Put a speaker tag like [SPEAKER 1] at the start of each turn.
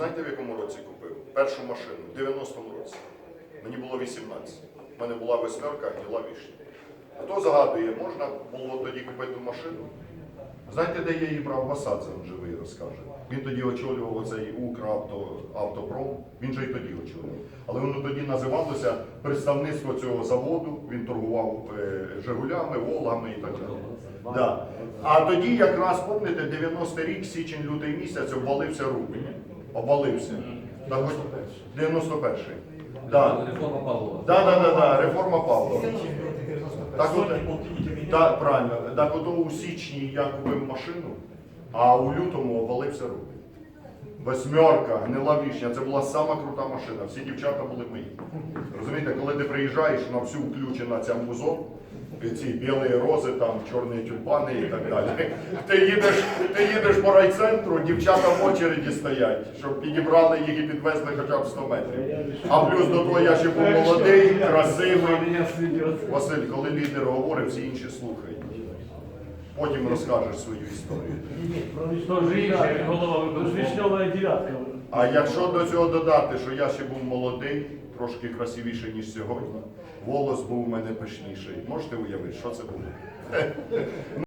[SPEAKER 1] Знаєте, в якому році купив? Першу машину в 90-му році. Мені було 18. У мене була восьмерка, гніла вишня. Хто загадує, можна було тоді купити машину? Знаєте, де я її брав? Басадзе, він живий розкаже. Він тоді очолював оцей Укравто автопром, він же й тоді очолював. Але воно тоді називалося представництво цього заводу, він торгував е, Жигулями, Волгами і так далі. Да. А тоді якраз, пам'ятаєте, 90 рік, січень, лютий місяць обвалився рубль. Обвалився. 91-й. Да.
[SPEAKER 2] Реформа Павлова.
[SPEAKER 1] Да, да, да, да, реформа Павлова. Так от, так, правильно. Так от у січні я купив машину, а у лютому обвалився рубль. Восьмерка, гнила вишня, це була сама крута машина. Всі дівчата були мої. Розумієте, коли ти приїжджаєш на всю включена ця музон, ці білі рози, там чорні тюльпани і так далі. Ти їдеш, ти їдеш по райцентру, дівчата в очереді стоять, щоб підібрали їх і підвезли хоча б 100 метрів. А плюс до того я ще був молодий, красивий. Василь, коли лідер говорить, всі інші слухають. Потім розкажеш свою історію.
[SPEAKER 2] Голова виконкому?
[SPEAKER 3] Девятка.
[SPEAKER 1] А якщо до цього додати, що я ще був молодий, трошки красивіший, ніж сьогодні, волос був у мене пишніший. Можете уявити, що це було?